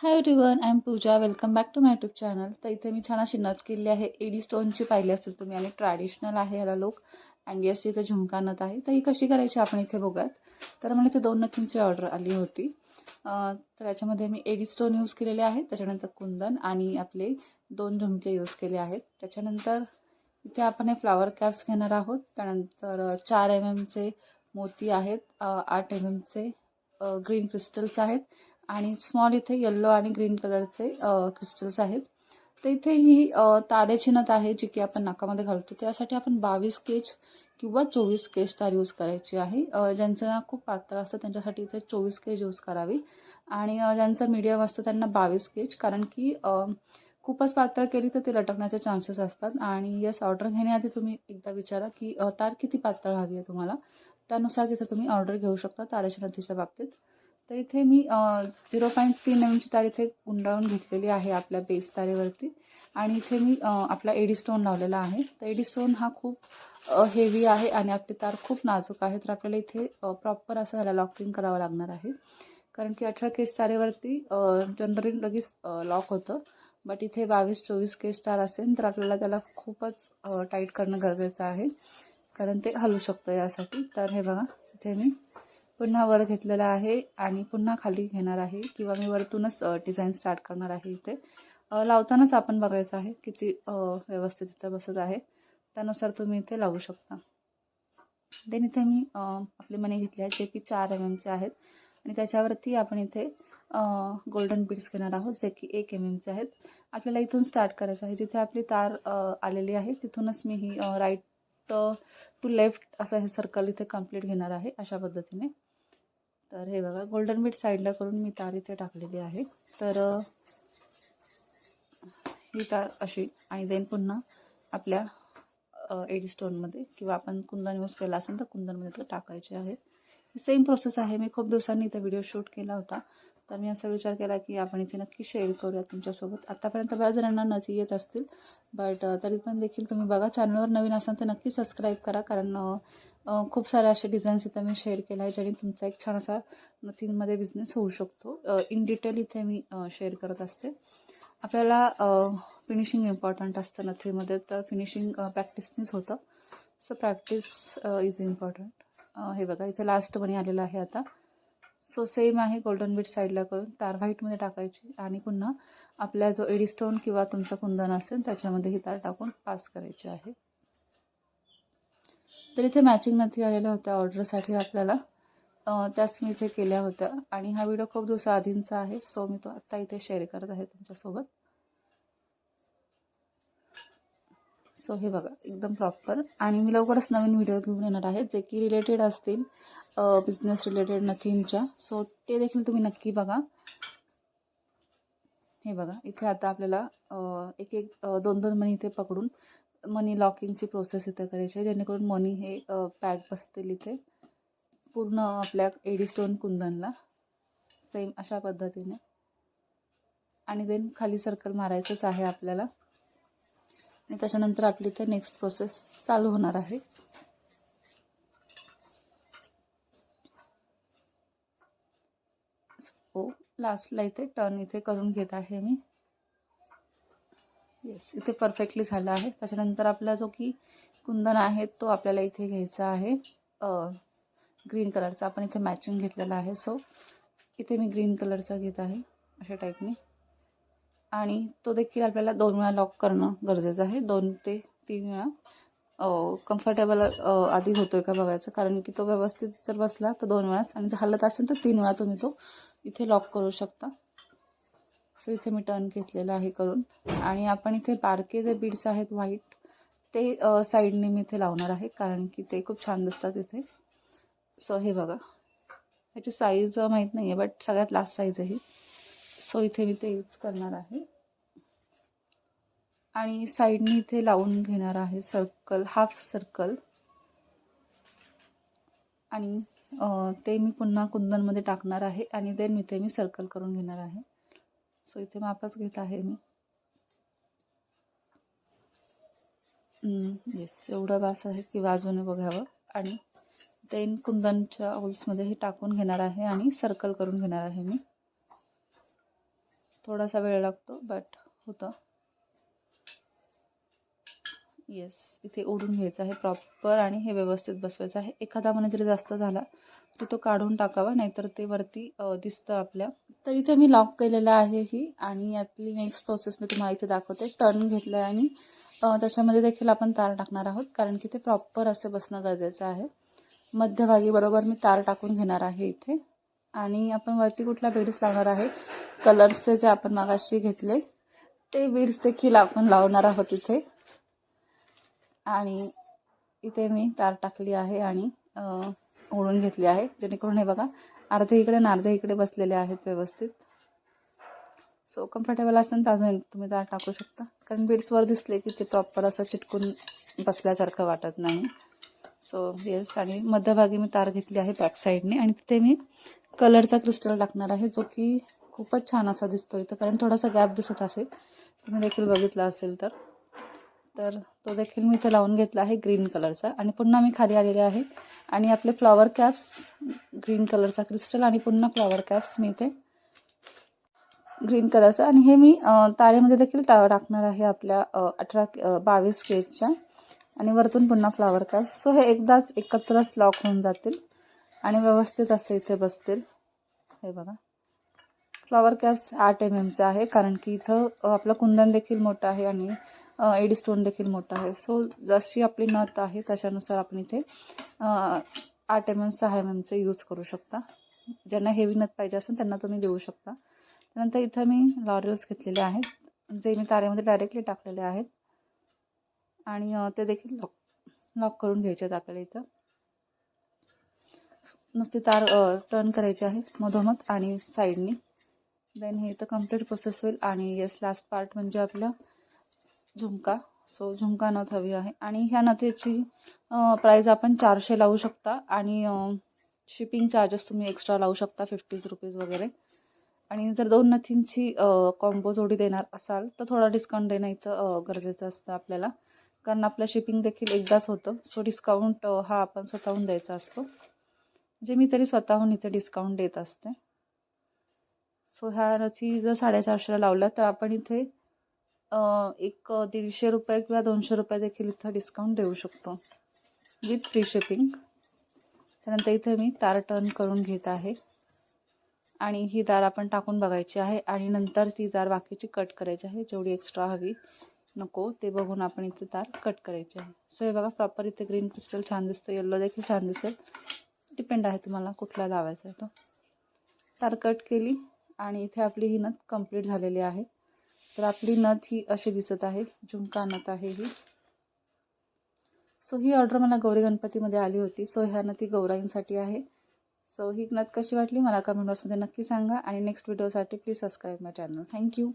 Hi everyone I am Pooja welcome back to my YouTube channel तर इथे मी छान अशी नथ केली आहे. एडी स्टोनची पाहिली असेल तुम्ही आणि ट्रॅडिशनल आहे ह्याला लोक अँड येस इथे झुमका नथ आहे. तर ही कशी करायची आपण इथे बघूयात. तर मला इथे दोन नथींची ऑर्डर आली होती. तर याच्यामध्ये मी एडी स्टोन यूज केलेले आहेत त्याच्यानंतर कुंदन आणि आपले दोन झुमके यूज केले आहेत. त्याच्यानंतर इथे आपण हे फ्लावर कॅप्स घेणार आहोत. त्यानंतर चार एम एमचे मोती आहेत. आठ एम एमचे ग्रीन क्रिस्टल्स आहेत. आणि स्मॉल इथे येल्लो आणि ग्रीन कलरचे क्रिस्टल्स आहेत. तर इथे ही तारेची नथ आहे जी की आपण नाकामध्ये घालतो. त्यासाठी आपण बावीस केज किंवा चोवीस केज तार यूज करायची आहे. ज्यांचं ना खूप पातळ असतं त्यांच्यासाठी इथे चोवीस केज यूज करावी. आणि ज्यांचं मीडियम असतं त्यांना बावीस केज. कारण की खूपच पातळ केली तर ते लटकण्याचे चान्सेस असतात. आणि यस ऑर्डर घेण्याआधी तुम्ही एकदा विचारा की तार किती पातळ हवी आहे तुम्हाला. त्यानुसार तिथे तुम्ही ऑर्डर घेऊ शकता तारेच्या नथीच्या बाबतीत. तर इथे मी झिरो पॉईंट तीन एम एमची तार इथे गुंडाळून घेतलेली आहे आपल्या बेस तारेवरती. आणि इथे मी आपला एडी स्टोन लावलेला आहे. तर एडी स्टोन हा खूप हेवी आहे आणि आपली तार खूप नाजूक आहे तर आपल्याला इथे प्रॉपर असं ह्याला लॉकिंग करावं लागणार आहे. कारण की अठरा केस तारेवरती जनरली लगेच लॉक होतं. बट इथे बावीस चोवीस केस तार असेल तर आपल्याला त्याला खूपच टाईट करणं गरजेचं आहे. कारण ते हलू शकतं यासाठी. तर हे बघा इथे मी पुन्हा वर घेतलेला आहे आणि पुन्हा खाली घेणार आहे किंवा मी वरतूनच डिझाईन स्टार्ट करणार आहे इथे. लावतानाच आपण बघायचं आहे किती व्यवस्थित इथं बसत आहे. त्यानुसार तुम्ही इथे लावू शकता. देन इथे मी आपले मणी घेतले आहेत जे की चार एम एमचे आहेत. आणि त्याच्यावरती आपण इथे गोल्डन बीड्स घेणार आहोत जे की एक एम एमचे आहेत. आपल्याला इथून स्टार्ट करायचं आहे. जिथे आपली तार आलेली आहे तिथूनच मी ही राईट टू लेफ्ट असं हे सर्कल इथे कंप्लीट घेणार आहे अशा पद्धतीने. तर हे बघा गोल्डन बीट साईडला करून मी तार इथे टाकलेली आहे. तर ही तार अशी आणि देन पुन्हा आपल्या एडी स्टोनमध्ये किंवा आपण कुंदन यूज केला असेल तर कुंदनमध्ये ते टाकायचे आहे. सेम प्रोसेस आहे. मी खूप दिवसांनी इथे व्हिडिओ शूट केला होता. तर मी असा विचार केला की आपण इथे नक्की शेअर करूया तुमच्यासोबत. आत्तापर्यंत बऱ्याच जणांना नथी येत असतील बट तरी पण देखील तुम्ही बघा. चॅनलवर नवीन असाल तर नक्की सबस्क्राईब करा कारण खूप सारे असे डिझाईन्स इथं मी शेअर केले आहे ज्याने तुमचा एक छान असा नथींमध्ये बिझनेस होऊ शकतो. इन डिटेल इथे मी शेअर करत असते. आपल्याला फिनिशिंग इम्पॉर्टंट असतं नथीमध्ये तर फिनिशिंग प्रॅक्टिसनेच होतं. सो प्रॅक्टिस इज इम्पॉर्टंट हे बघा इथे लास्ट मनी आलेलं आहे आता. सो सेम आहे गोल्डन बीट साईडला करून. तार व्हाईटमध्ये टाकायची आणि पुन्हा आपला जो एडीस्टोन किंवा तुमचा कुंदन असेल त्याच्यामध्ये ही तार टाकून पास करायची आहे. तर इथे मॅचिंग नथी आलेल्या होत्या ऑर्डरसाठी आपल्याला. त्याच मी इथे केल्या होत्या. आणि हा व्हिडिओ खूप दिवसाआधींचा आहे. सो मी तो आत्ता इथे शेअर करत आहे तुमच्यासोबत. सो हे बघा एकदम प्रॉपर आणि मी लवकरच नवीन व्हिडिओ घेऊन येणार आहे जे की रिलेटेड असतील बिझनेस रिलेटेड नथिंगच्या सो ते देखील तुम्ही नक्की बघा. हे बघा इथे आता आपल्याला एक एक दोन दोन मनी इथे पकडून मनी लॉकिंगची प्रोसेस इथे करायची आहे जेणेकरून मनी हे पॅक बसतील इथे. पूर्ण आपल्या एडी स्टोन कुंदनला. सेम अशा पद्धतीने. आणि देन खाली सर्कल मारायचंच आहे आपल्याला. त्याच्यानंतर आपली इथे नेक्स्ट प्रोसेस चालू होणार आहे. हो लास्टला इथे टर्न इथे करून घेत आहे मी. येस इथे परफेक्टली झालं आहे. त्याच्यानंतर आपला जो की कुंदन आहे तो आपल्याला इथे घ्यायचा आहे. ग्रीन कलरचा आपण इथे मॅचिंग घेतलेला आहे. सो इथे मी ग्रीन कलरचा घेत आहे. अशा टाईपने आणि तो देखील आपल्याला दोन वेळा लॉक करणं गरजेचं आहे. दोन ते तीन वेळा कम्फर्टेबल आधी होतोय का बघायचं. कारण की तो व्यवस्थित जर बसला तर दोन वेळाच आणि जर हलत असेल तर तीन वेळा तुम्ही तो इथे लॉक करू शकता. सो इथे मी टर्न घेतलेला आहे करून. आणि आपण इथे बारके जे बीड्स आहेत व्हाईट ते साईडने मी इथे लावणार आहे. कारण की ते खूप छान दिसतात इथे. सो हे बघा. ह्याची साईज माहीत नाही आहे बट सगळ्यात लास्ट साईज आहे ही. सो इथे मी ते यूज करणार आहे. आणि साईडने इथे लावून घेणार आहे सर्कल हाफ सर्कल. आणि ते मी पुन्हा कुंदनमध्ये टाकणार आहे आणि देन इथे मी सर्कल करून घेणार आहे. सो इथे मापच घेत आहे मी. येस एवढं बास आहे की बाजूने बघावं. आणि देन कुंदनच्या होल्समध्ये हे टाकून घेणार आहे आणि सर्कल करून घेणार आहे मी. थोडासा वेळ लागतो बट होतं. येस इथे ओढून घ्यायचं आहे प्रॉपर आणि हे व्यवस्थित बसवायचं आहे. एखादा म्हणे जरी जास्त झाला तर तो काढून टाकावा नाहीतर ते वरती दिसतं आपल्या. तर इथे मी लॉक केलेलं आहे ही आणि यातली नेक्स्ट प्रोसेस मी तुम्हाला इथे दाखवते. टर्न घेतलं आहे आणि त्याच्यामध्ये देखील आपण तार टाकणार आहोत कारण की ते प्रॉपर असे बसणं गरजेचं आहे. मध्यभागी बरोबर मी तार टाकून घेणार आहे इथे. आणि आपण वरती कुठला बेडस लावणार आहे? कलर्सचे जे आपण मागाशी घेतले ते बीड्स देखील आपण लावणार आहोत इथे. आणि इथे मी तार टाकली आहे आणि ओढून घेतली आहे. जेणेकरून हे बघा अर्धे इकडे आणि अर्धे इकडे बसलेले आहेत व्यवस्थित. सो कम्फर्टेबल असेल तर अजून तुम्ही तार टाकू शकता. कारण बीड्सवर दिसले की ते प्रॉपर असं चिटकून बसल्यासारखं वाटत नाही. सो येस आणि मध्यभागी मी तार घेतली आहे बॅक साईडने आणि तिथे मी कलरचा क्रिस्टल टाकणार आहे जो की खूपच छान असा दिसतो इथं कारण थोडासा गॅप दिसत असेल. तुम्ही देखील बघितला असेल तर. तर तो देखील मी इथे लावून घेतला आहे ग्रीन कलरचा. आणि पुन्हा मी खाली आलेले आहे. आणि आपले फ्लॉवर कॅप्स ग्रीन कलरचा क्रिस्टल आणि पुन्हा फ्लॉवर कॅप्स मी इथे ग्रीन कलरचा. आणि हे मी तारेमध्ये देखील टा टाकणार आहे आपल्या अठरा बावीस केजच्या. आणि वरतून पुन्हा फ्लॉवर कॅप्स. सो हे एकदाच एकत्रच लॉक होऊन जातील. आणि व्यवस्थित असे इथे बसतील. हे बघा. फ्लॉवर कॅप्स आठ एम एमचा आहे कारण की इथं आपलं कुंदन देखील मोठं आहे आणि एडी स्टोन देखील मोठा आहे. सो जशी आपली नथ आहे तशानुसार आपण इथे आठ एम एम सहा एम एमचं यूज करू शकता. ज्यांना हेवी नथ पाहिजे असेल त्यांना तुम्ही देऊ शकता. त्यानंतर इथं मी लॉरियल्स घेतलेले आहेत जे मी तारेमध्ये डायरेक्टली टाकलेले आहेत. आणि ते देखील लॉक लॉक करून घ्यायचे आहेत आपल्याला इथं. नुसती तार टर्न करायची आहे मधोमध आणि साईडनी देन हे इथं कंप्लीट प्रोसेस होईल आणि येस लास्ट पार्ट म्हणजे आपलं झुमका. सो झुमका नथ हवी आहे. आणि ह्या नथेची प्राईज आपण चारशे लावू शकता आणि शिपिंग चार्जेस तुम्ही एक्स्ट्रा लावू शकता फिफ्टीज रुपीज वगैरे. आणि जर दोन नथींची कॉम्बो जोडी देणार असाल तर थोडा डिस्काउंट देणं इथं गरजेचं असतं आपल्याला. कारण आपलं शिपिंग देखील एकदाच होतं. सो डिस्काउंट हा आपण स्वतःहून द्यायचा असतो. जे मी तरी स्वतःहून इथे डिस्काउंट देत असते. सो ह्या नथी जर साडेचारशेला लावल्या तर आपण इथे एक दीडशे रुपये किंवा दोनशे रुपये देखील इथं डिस्काउंट देऊ शकतो. विथ फ्री शिपिंग त्यानंतर इथे मी तार टर्न करून घेत आहे. आणि ही दार आपण टाकून बघायची आहे. आणि नंतर ती दार बाकीची कट करायची आहे. जेवढी एक्स्ट्रा हवी नको ते बघून आपण इथे तार कट करायची आहे. सो हे बघा प्रॉपर इथे ग्रीन क्रिस्टल छान दिसतो येल्लो देखील छान दिसेल. डिपेंड आहे तुम्हाला कुठला लावायचा आहे तो. तार कट केली आणि इथे आपली ही नथ कंप्लीट झालेली आहे. तर आपली नथ ही अशी दिसत आहे झुमका नथ आहे ही. सो ही ऑर्डर मला गौरी गणपतीमध्ये आली होती. सो ह्या नथी गौराईंसाठी आहे. सो ही नथ कशी वाटली? मला कमेंट बॉक्समध्ये नक्की सांगा. आणि नेक्स्ट व्हिडिओसाठी please subscribe my channel thank you